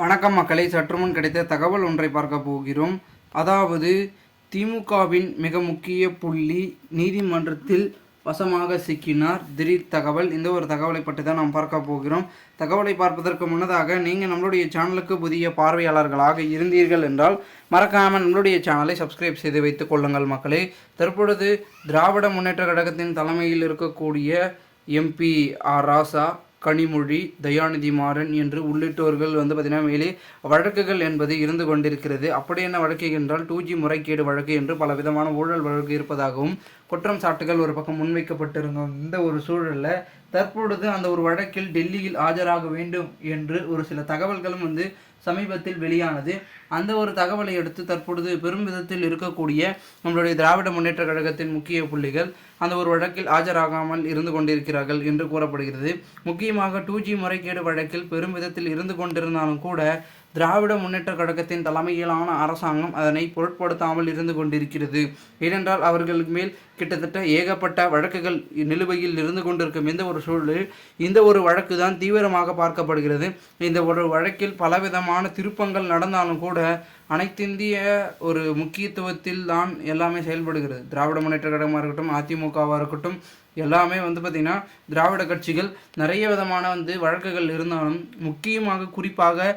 வணக்கம் மக்களை சற்றுமுன் கிடைத்த தகவல் ஒன்றை பார்க்க போகிறோம். அதாவது திமுகவின் மிக முக்கிய புள்ளி நீதிமன்றத்தில் வசமாக சிக்கினார். திடீர் தகவல் இந்த ஒரு தகவலை பற்றி தான் நாம் பார்க்க போகிறோம். தகவலை பார்ப்பதற்கு முன்னதாக நீங்கள் நம்மளுடைய சேனலுக்கு புதிய பார்வையாளர்களாக இருந்தீர்கள் என்றால் மறக்காமல் நம்மளுடைய சேனலை சப்ஸ்கிரைப் செய்து வைத்துக் கொள்ளுங்கள் மக்களே. தற்பொழுது திராவிட முன்னேற்ற கழகத்தின் தலைமையில் இருக்கக்கூடிய எம்பி ஆர் ராசா கனிமொழி தயாநிதி மாறன் என்று உள்ளிட்டோர்கள் வந்து பார்த்தீங்கன்னா மேலே வழக்குகள் என்பது இருந்து கொண்டிருக்கிறது. அப்படி என்ன வழக்கு என்றால் டூ ஜி முறைகேடு வழக்கு என்று பல விதமான ஊழல் வழக்கு இருப்பதாகவும் குற்றம் சாட்டுகள் ஒரு பக்கம் முன்வைக்கப்பட்டிருந்த இந்த ஒரு சூழலில் தற்பொழுது அந்த ஒரு வழக்கில் டெல்லியில் ஆஜராக வேண்டும் என்று ஒரு சில தகவல்களும் வந்து சமீபத்தில் வெளியானது. அந்த ஒரு தகவலை அடுத்து தற்பொழுது பெரும் விதத்தில் இருக்கக்கூடிய நம்மளுடைய திராவிட முன்னேற்ற கழகத்தின் முக்கிய புள்ளிகள் அந்த ஒரு வழக்கில் ஆஜராகாமல் இருந்து கொண்டிருக்கிறார்கள் என்று கூறப்படுகிறது. முக்கிய முக்கியமாக டூ ஜி முறைகேடு வழக்கில் பெரும் விதத்தில் இருந்து கொண்டிருந்தாலும் கூட திராவிட முன்னேற்ற கழகத்தின் தலைமையிலான அரசாங்கம் அதனை பொருட்படுத்தாமல் இருந்து கொண்டிருக்கிறது. ஏனென்றால் அவர்களுக்கு மேல் கிட்டத்தட்ட ஏகப்பட்ட வழக்குகள் நிலுவையில் இருந்து கொண்டிருக்கும் இந்த ஒரு சூழலில் இந்த ஒரு வழக்கு தான் தீவிரமாக பார்க்கப்படுகிறது. இந்த ஒரு வழக்கில் பலவிதமான திருப்பங்கள் நடந்தாலும் கூட அனைத்திந்திய ஒரு முக்கியத்துவத்தில் தான் எல்லாமே செயல்படுகிறது. திராவிட முன்னேற்ற கழகமாக இருக்கட்டும் அதிமுகவாக இருக்கட்டும் எல்லாமே வந்து பார்த்திங்கன்னா திராவிட கட்சிகள் நிறைய விதமான வந்து வழக்குகள் இருந்தாலும் முக்கியமாக குறிப்பாக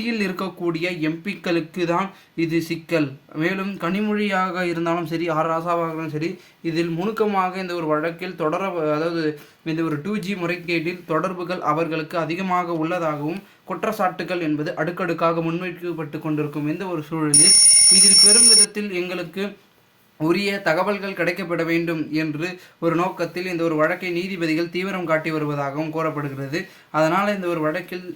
மத்தியில் இருக்கக்கூடிய எம்பிக்களுக்கு தான் இது சிக்கல். மேலும் கனிமொழியாக இருந்தாலும் சரி ஆர் ராசாவாக இருந்தாலும் சரி இதில் முணுக்கமாக இந்த ஒரு வழக்கில் தொடர அதாவது இந்த ஒரு டூ ஜி முறைகேட்டில் தொடர்புகள் அவர்களுக்கு அதிகமாக உள்ளதாகவும் குற்றச்சாட்டுகள் என்பது அடுக்கடுக்காக முன்வைக்கப்பட்டு கொண்டிருக்கும் இந்த ஒரு சூழலில் இதில் பெரும் விதத்தில் எங்களுக்கு உரிய தகவல்கள் கிடைக்கப்பட வேண்டும் என்று ஒரு நோக்கத்தில் இந்த ஒரு வழக்கை நீதிபதிகள் தீவிரம் காட்டி வருவதாகவும் கூறப்படுகிறது. அதனால் இந்த ஒரு வழக்கில்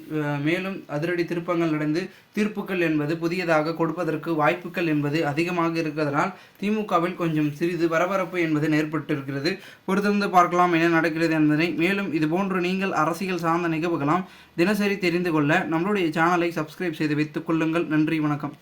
மேலும் அதிரடி திருப்பங்கள் நடந்து தீர்ப்புகள் என்பது புதியதாக கொடுப்பதற்கு வாய்ப்புகள் என்பது அதிகமாக இருக்கிறதனால் திமுகவில் கொஞ்சம் சிறிது பரபரப்பு என்பது ஏற்பட்டிருக்கிறது பொறுத்திருந்து பார்க்கலாம் என்ன நடக்கிறது என்பதை. மேலும் இதுபோன்று நீங்கள் அரசியல் சார்ந்த நிகழ்வுகளாம் தினசரி தெரிந்து கொள்ள நம்மளுடைய சேனலை சப்ஸ்கிரைப் செய்து வைத்துக் கொள்ளுங்கள். நன்றி வணக்கம்.